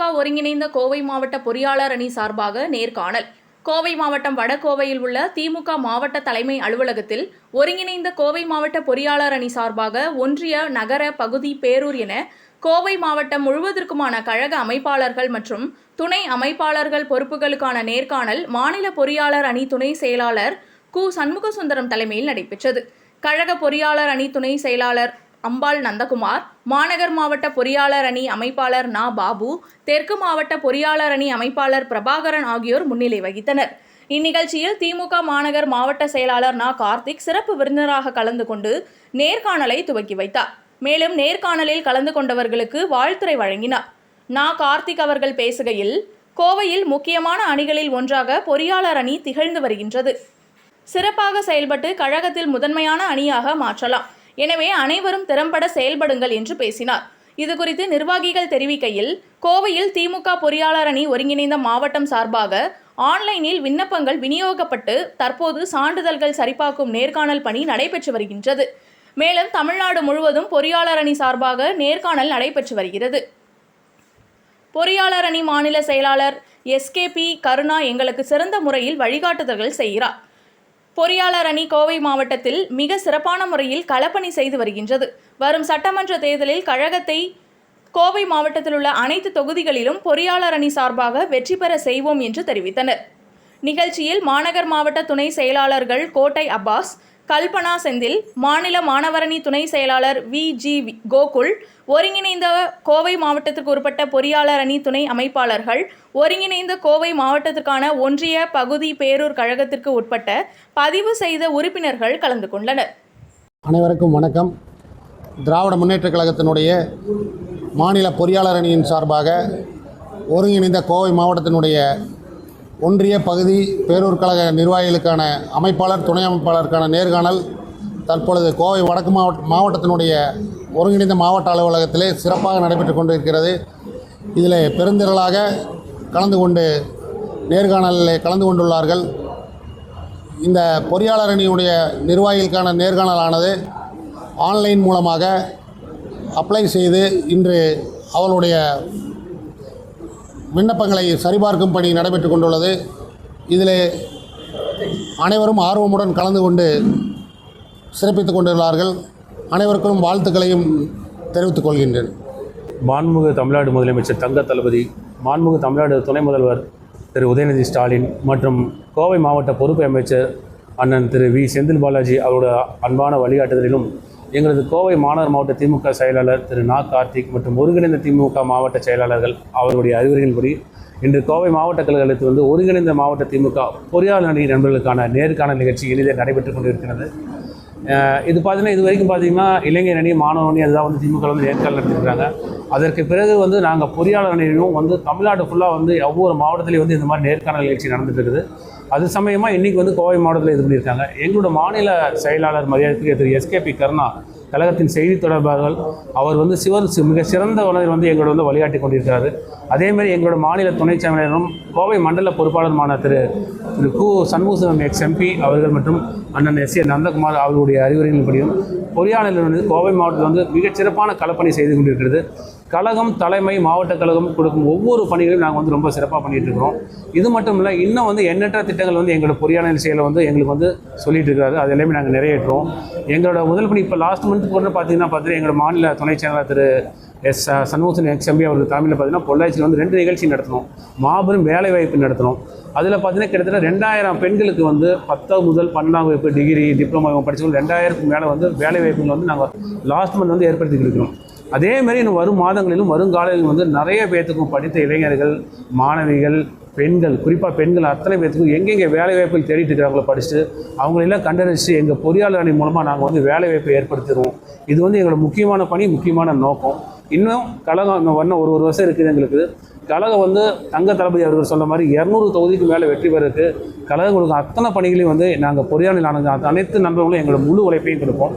திமுக ஒருங்கிணைந்த கோவை மாவட்ட பொறியாளர் அணி சார்பாக நேர்காணல். கோவை மாவட்டம் வடகோவையில் உள்ள திமுக மாவட்ட தலைமை அலுவலகத்தில் ஒருங்கிணைந்த கோவை மாவட்ட பொறியாளர் அணி சார்பாக ஒன்றிய நகர பகுதி பேரூர் என கோவை மாவட்டம் முழுவதற்குமான கழக அமைப்பாளர்கள் மற்றும் துணை அமைப்பாளர்கள் பொறுப்புகளுக்கான நேர்காணல் மாநில பொறியாளர் அணி துணை செயலாளர் கு சண்முகசுந்தரம் தலைமையில் நடைபெற்றது. கழக பொறியாளர் அணி துணை செயலாளர் அம்பாள் நந்தகுமார் மாநகர் மாவட்ட பொறியாளர் அணி அமைப்பாளர் நா. பாபு தெற்கு மாவட்ட பொறியாளர் அணி அமைப்பாளர் பிரபாகரன் ஆகியோர் முன்னிலை வகித்தனர். இந்நிகழ்ச்சியில் திமுக மாநகர் மாவட்ட செயலாளர் நா. கார்த்திக் சிறப்பு விருந்தினராக கலந்து கொண்டு நேர்காணலை துவக்கி வைத்தார். மேலும் நேர்காணலில் கலந்து கொண்டவர்களுக்கு வாழ்த்துரை வழங்கினார். நா. கார்த்திக் அவர்கள் பேசுகையில் கோவையில் முக்கியமான அணிகளில் ஒன்றாக பொறியாளர் அணி திகழ்ந்து வருகின்றது. சிறப்பாக செயல்பட்டு கழகத்தில் முதன்மையான அணியாக மாற்றலாம். எனவே அனைவரும் திறம்பட செயல்படுங்கள் என்று பேசினார். இதுகுறித்து நிர்வாகிகள் தெரிவிக்கையில் கோவையில் திமுக பொறியாளர் அணி ஒருங்கிணைந்த மாவட்டம் சார்பாக ஆன்லைனில் விண்ணப்பங்கள் விநியோகிக்கப்பட்டு தற்போது சான்றிதழ்கள் சரிபார்க்கும் நேர்காணல் பணி நடைபெற்று வருகின்றது. மேலும் தமிழ்நாடு முழுவதும் பொறியாளர் அணி சார்பாக நேர்காணல் நடைபெற்று வருகிறது. பொறியாளர் அணி மாநில செயலாளர் எஸ்கேபி கருணா எங்களுக்கு சிறந்த முறையில் வழிகாட்டுதல்கள் செய்கிறார். பொறியாளர் அணி கோவை மாவட்டத்தில் மிக சிறப்பான முறையில் களப்பணி செய்து வருகின்றது. வரும் சட்டமன்ற தேர்தலில் கழகத்தை கோவை மாவட்டத்தில் உள்ள அனைத்து தொகுதிகளிலும் பொறியாளர் அணி சார்பாக வெற்றி பெற செய்வோம் என்று தெரிவித்தனர். நிகழ்ச்சியில் மாநகர் மாவட்ட துணை செயலாளர்கள் கோட்டை அப்பாஸ் கல்பனா செந்தில் மாநில மாணவரணி துணை செயலாளர் வி. ஜி. கோகுல் ஒருங்கிணைந்த கோவை மாவட்டத்திற்கு உட்பட்ட பொறியாளர் அணி துணை அமைப்பாளர்கள் ஒருங்கிணைந்த கோவை மாவட்டத்திற்கான ஒன்றிய பகுதி பேரூர் கழகத்திற்கு உட்பட்ட பதிவு செய்த உறுப்பினர்கள் கலந்து கொண்டனர். அனைவருக்கும் வணக்கம். திராவிட முன்னேற்றக் கழகத்தினுடைய மாநில பொறியாளர் அணியின் சார்பாக ஒருங்கிணைந்த கோவை மாவட்டத்தினுடைய ஒன்றிய பகுதி பேரூர் கழக நிர்வாகிகளுக்கான அமைப்பாளர் துணை அமைப்பாளருக்கான நேர்காணல் தற்பொழுது கோவை வடக்கு மாவட்ட மாவட்டத்தினுடைய ஒருங்கிணைந்த மாவட்ட அலுவலகத்திலே சிறப்பாக நடைபெற்று கொண்டிருக்கிறது. இதில் பெருந்திரளாக கலந்து கொண்டு நேர்காணலில் கலந்து கொண்டுள்ளார்கள். இந்த பொறியாளர் அணியுடைய நிர்வாகிகளுக்கான நேர்காணலானது ஆன்லைன் மூலமாக அப்ளை செய்து இன்று அவளுடைய விண்ணப்பங்களை சரிபார்க்கும் பணி நடைபெற்று கொண்டுள்ளது. இதில் அனைவரும் ஆர்வமுடன் கலந்து கொண்டு சிறப்பித்துக் கொண்டுள்ளார்கள். அனைவருக்கும் வாழ்த்துக்களையும் தெரிவித்துக் கொள்கின்றேன். மாண்புமிகு தமிழ்நாடு முதலமைச்சர் தங்க தளபதி மாண்புமிகு தமிழ்நாடு துணை முதல்வர் திரு உதயநிதி ஸ்டாலின் மற்றும் கோவை மாவட்ட பொறுப்பு அமைச்சர் அண்ணன் திரு வி செந்தில் பாலாஜி அவரோட அன்பான வழிகாட்டுதலிலும் எங்களது கோவை மாநகர் மாவட்ட திமுக செயலாளர் திரு நா கார்த்திக் மற்றும் ஒருங்கிணைந்த திமுக மாவட்ட செயலாளர்கள் அவர்களுடைய அறிவுரையின்படி இன்று கோவை மாவட்ட கழகத்தில் வந்து ஒருங்கிணைந்த மாவட்ட திமுக பொறியாளர் நடிகை நண்பர்களுக்கான நேர்காணல் நிகழ்ச்சி எளிதாக நடைபெற்று கொண்டிருக்கிறது. இது பார்த்தீங்கன்னா இது வரைக்கும் பார்த்தீங்கன்னா இளைஞர் அணி மாணவ அணி அதுதான் வந்து திமுக வந்து நேர்காணல் நடத்திருக்காங்க அதற்கு பிறகு வந்து நாங்கள் பொறியாளர் அணியிலும் வந்து தமிழ்நாடு ஃபுல்லாக வந்து ஒவ்வொரு மாவட்டத்திலையும் வந்து இந்த மாதிரி நேர்காணல் நிகழ்ச்சி நடந்துட்டு இருக்குது. அது சமயமாக இன்றைக்கி வந்து கோவை மாவட்டத்தில் இது பண்ணியிருக்காங்க. எங்களோட மாநில செயலாளர் மரியாதைக்கு திரு எஸ்கேபி கருணா கழகத்தின் செய்தி தொடர்பாளர்கள் அவர் வந்து சிவர் சி- மிக சிறந்த உணவில் வந்து எங்களோட வந்து வழிகாட்டி கொண்டிருக்கிறார். அதேமாதிரி எங்களோட மாநில துணை செயலாளரும் கோவை மண்டல பொறுப்பாளருமான திரு திரு கு. சண்முகம் எக்ஸ் எம்பி அவர்கள் மற்றும் அண்ணன் எஸ் ஏ நந்தகுமார் அவர்களுடைய அறிவுரைகளின்படியும் பொறியாளர்கள் வந்து கோவை மாவட்டத்தில் வந்து மிகச் சிறப்பான களப்பணி செய்து கொண்டிருக்கிறது. கழகம் தலைமை மாவட்ட கழகம் கொடுக்கும் ஒவ்வொரு பணிகளையும் நாங்கள் வந்து ரொம்ப சிறப்பாக பண்ணிகிட்டு இருக்கிறோம் இது மட்டும் இல்லை இன்னும் வந்து எண்ணற்ற திட்டங்கள் வந்து எங்களோட பொறியாளர் செயலை வந்து எங்களுக்கு வந்து சொல்லிட்டு இருக்காரு அது எல்லாமே நாங்கள் நிறைவேற்றுறோம். எங்களோட முதல் பணி இப்போ லாஸ்ட் மந்த் கூட பார்த்தீங்கன்னா பார்த்தீங்கன்னா எங்களோட மாநில துணை செயலாளர் திரு எஸ் சண்முகன் எக்ஸ் எம்பி அவர்கள் தமிழில் பார்த்தீங்கன்னா பொள்ளாச்சியில் வந்து ரெண்டு நிகழ்ச்சி நடத்தணும் மாபெரும் வேலைவாய்ப்பு நடத்தணும் அதில் பார்த்தீங்கன்னா கிட்டத்தட்ட ரெண்டாயிரம் பெண்களுக்கு வந்து பத்தாவது முதல் பன்னெண்டாம் வகுப்பு டிகிரி டிப்ளமா படித்தவங்க ரெண்டாயிரத்துக்கு மேலே வந்து வேலைவாய்ப்புகள் வந்து நாங்கள் லாஸ்ட் மந்த் வந்து ஏற்படுத்தி கொடுக்குறோம். அதே மாதிரி இன்னும் வரும் மாதங்களிலும் வருங்காலங்களிலும் வந்து நிறைய பேர்த்துக்கும் படித்த இளைஞர்கள் மாணவிகள் பெண்கள் குறிப்பாக பெண்கள் அத்தனை பேர்த்துக்கும் எங்கெங்கே வேலைவாய்ப்பில் தேடிட்டு இருக்கிறவங்கள படிச்சுட்டு அவங்களெல்லாம் கண்டறிச்சு எங்கள் பொறியாளர் அணி மூலமாக நாங்கள் வந்து வேலை வாய்ப்பை ஏற்படுத்திடுவோம். இது வந்து எங்களோட முக்கியமான பணி முக்கியமான நோக்கம். இன்னும் கழகம் இன்னும் வண்ண ஒரு ஒரு வருஷம் இருக்குது எங்களுக்கு. கழகம் வந்து தங்க தளபதி அவர்கள் சொன்ன மாதிரி இரநூறு தொகுதிக்கு மேலே வெற்றி பெறதுக்கு கழகம் கொடுக்கும் அத்தனை பணிகளையும் வந்து நாங்கள் பொறியாளர் அனைத்து நண்பர்களும் எங்களோட முழு உழைப்பையும் கொடுப்போம்.